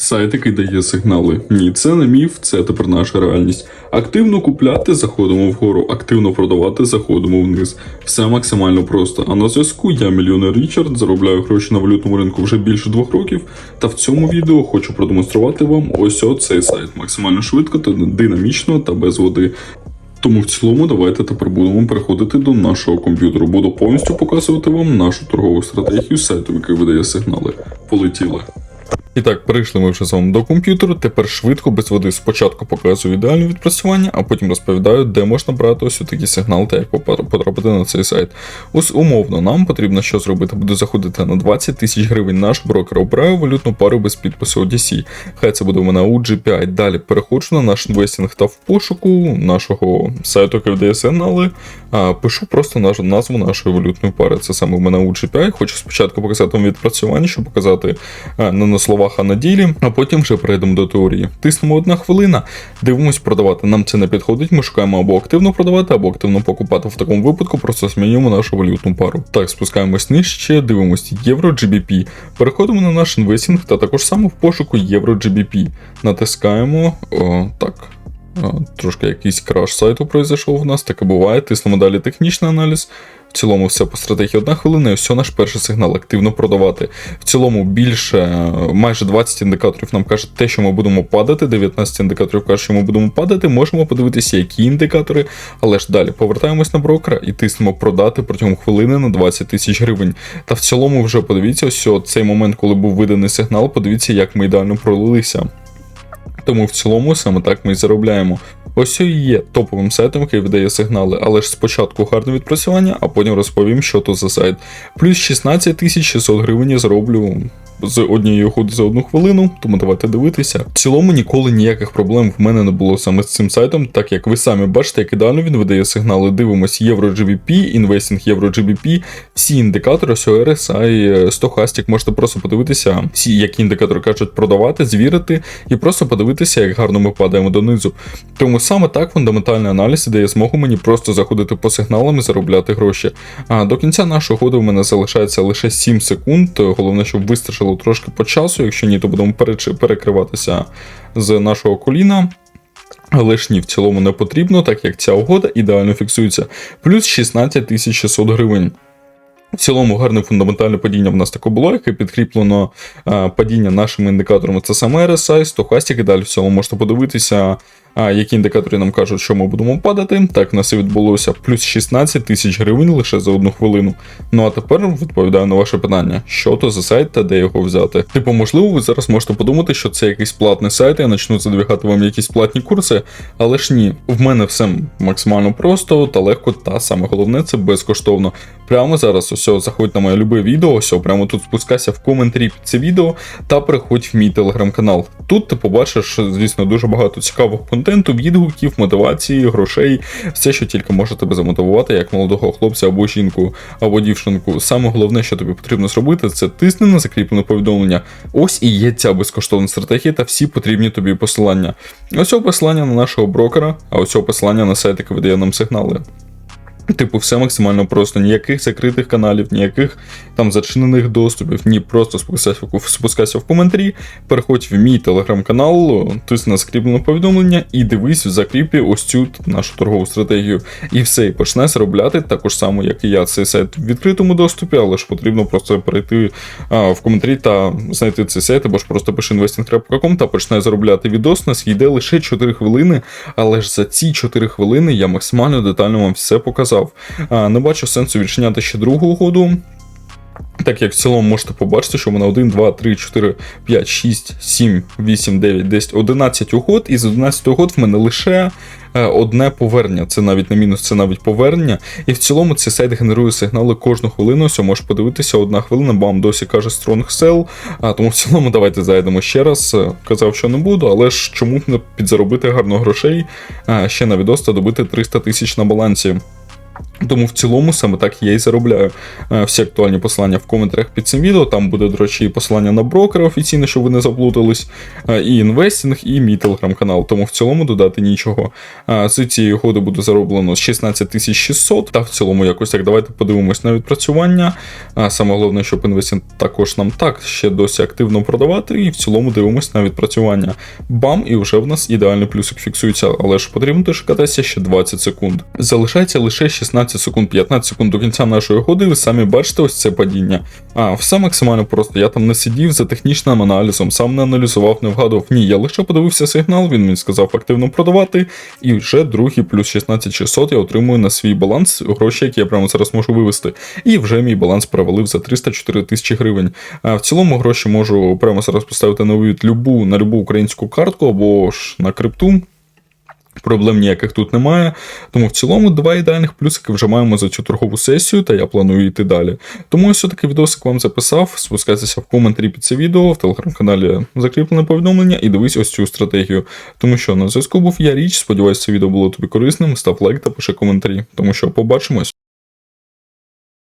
Сайт, який дає сигнали. Ні, це не міф, це тепер наша реальність. Активно купляти, заходимо вгору, активно продавати, заходимо вниз. Все максимально просто. А на зв'язку я мільйонер Річард, заробляю гроші на валютному ринку вже більше двох років. Та в цьому відео хочу продемонструвати вам ось оцей сайт максимально швидко та динамічно та без води. Тому в цілому давайте тепер будемо переходити до нашого комп'ютеру. Буду повністю показувати вам нашу торгову стратегію сайту, який видає сигнали. Полетіли. І так, перейшли ми вже з вами до комп'ютеру. Тепер швидко без води спочатку показую ідеальне відпрацювання, а потім розповідаю, де можна брати ось такі сигнали та як потрапити на цей сайт. Ось умовно, нам потрібно що зробити. Буду заходити на 20 тисяч гривень наш брокер. Обираю валютну пару без підпису ODC. Хай це буде у мене UGPI. Далі переходжу на наш інвестинг та в пошуку нашого сайту, видає сигнали. А, пишу просто наш, назву нашої валютної пари. Це саме в мене UGPI. Хочу спочатку показати вам відпрацювання, щоб показати а, не на словах, а на ділі, а потім вже перейдемо до теорії. Тиснемо одна хвилина, дивимось продавати. Нам це не підходить. Ми шукаємо або активно продавати, або активно покупати. В такому випадку просто змінюємо нашу валютну пару. Так, спускаємось нижче, дивимось євро GBP. Переходимо на наш інвестинг та також само в пошуку євро GBP. Натискаємо. О, так. Трошки якийсь краш сайту пройшов в нас, таке буває. Тиснемо далі технічний аналіз. В цілому все по стратегії одна хвилина, і все наш перший сигнал активно продавати. В цілому більше е, майже 20 індикаторів нам кажуть те, що ми будемо падати. 19 індикаторів кажуть, що ми будемо падати. Можемо подивитися, які індикатори, але ж далі повертаємось на брокера і тиснемо продати протягом хвилини на 20 тисяч гривень. Та в цілому вже подивіться, ось цей момент, коли був виданий сигнал, подивіться, як ми ідеально пролилися. Тому в цілому саме так ми і заробляємо. Ось і є топовим сайтом, який видає сигнали, але ж спочатку гарне відпрацювання, а потім розповім, що то за сайт. Плюс 16 600 гривень я зароблю з однієї угоди за одну хвилину, тому давайте дивитися. В цілому ніколи ніяких проблем в мене не було саме з цим сайтом, так як ви самі бачите, як ідеально він видає сигнали. Дивимось Євро GBP, інвестинг Євро GBP, всі індикатори, RSI, стохастик, можете просто подивитися, всі, які індикатори кажуть продавати, звірити і просто подивитися, як гарно ми падаємо донизу. Тому саме так фундаментальний аналіз дає змогу мені просто заходити по сигналам і заробляти гроші. А до кінця нашої угоди в мене залишається лише 7 секунд. Головне, щоб вистачило трошки по часу. Якщо ні, то будемо перекриватися з нашого коліна. Але ж ні, в цілому не потрібно, так як ця угода ідеально фіксується. Плюс 16 600 гривень. В цілому гарне фундаментальне падіння в нас таке було, яке підкріплено а, падіння нашими індикаторами. Це саме RSI, стохастик і далі в цілому можете подивитися, які індикатори нам кажуть, що ми будемо падати. Так, в нас і відбулося плюс 16 тисяч гривень лише за одну хвилину. Ну а тепер відповідаю на ваше питання, що то за сайт та де його взяти. Типу, можливо, ви зараз можете подумати, що це якийсь платний сайт, я почну задвігати вам якісь платні курси, але ж ні, в мене все максимально просто та легко, та саме головне це безкоштовно. Прямо зараз ось заходь на моє любе відео, ось прямо тут спускайся в коментарі під це відео та переходь в мій телеграм-канал. Тут ти побачиш, звісно, дуже багато цікавого контенту, відгуків, мотивації, грошей, все, що тільки може тебе замотивувати, як молодого хлопця або жінку, або дівчинку. Саме головне, що тобі потрібно зробити, це тисни на закріплене повідомлення. Ось і є ця безкоштовна стратегія та всі потрібні тобі посилання. Ось посилання на нашого брокера, а ось посилання на сайт, який видає нам сигнали. Типу, все максимально просто, ніяких закритих каналів, ніяких там зачинених доступів, ні, просто спускайся, спускайся в коментарі, переходь в мій телеграм-канал, тисни на закріплене повідомлення і дивись в закріпі ось цю нашу торгову стратегію. І все, і почне заробляти також само, як і я. Цей сайт в відкритому доступі, але ж потрібно просто перейти а, в коментарі та знайти цей сайт, або ж просто пиши investing.com та почне заробляти відос. Нас йде лише 4 хвилини, але ж за ці 4 хвилини я максимально детально вам все показав. А, не бачу сенсу відчиняти ще другу угоду. Так як в цілому можете побачити, що в мене 1, 2, 3, 4, 5, 6, 7, 8, 9, 10, 11 угод, і з 11 угод в мене лише е, одне повернення. Це навіть не мінус, це навіть повернення. І в цілому цей сайт генерує сигнали кожну хвилину. Ось можеш подивитися, одна хвилина, бам, досі каже Strong Sell. А тому в цілому давайте зайдемо ще раз. Е, Казав, що не буду, але ж чому б не підзаробити гарно грошей, ще на відос та добити 300 тисяч на балансі. Тому в цілому саме так я і заробляю. Е, Всі актуальні посилання в коментарях під цим відео. Там буде, до речі, і посилання на брокера офіційно, щоб ви не заплутались, е, і інвестинг, і мій телеграм-канал. Тому в цілому додати нічого. Е, З цієї угоди буде зароблено 16 600, та в цілому якось так. Давайте подивимось на відпрацювання. Саме головне, щоб інвестинг також нам так ще досі активно продавати, і в цілому дивимось на відпрацювання. Бам, і вже в нас ідеальний плюсик фіксується, але ж потрібно дочекатися ще 20 секунд. Залишається лише 16 секунд, 15 секунд до кінця нашої годи. Ви самі бачите ось це падіння. А, все максимально просто. Я там не сидів за технічним аналізом, сам не аналізував, не вгадував. Ні, я лише подивився сигнал, він мені сказав активно продавати. І вже другий плюс 16 600 я отримую на свій баланс гроші, які я прямо зараз можу вивести. І вже мій баланс перевалив за 304 тисячі гривень. А в цілому гроші можу прямо зараз поставити на вивід любу на любу українську картку або ж на крипту. Проблем ніяких тут немає. Тому в цілому два ідеальних плюсики вже маємо за цю торгову сесію, та я планую йти далі. Тому ось таки відосик вам записав. Спускайтеся в коментарі під це відео, в телеграм-каналі закріплене повідомлення і дивись ось цю стратегію. Тому що на зв'язку був я річ. Сподіваюся, це відео було тобі корисним. Став лайк та пиши коментарі. Тому що побачимось.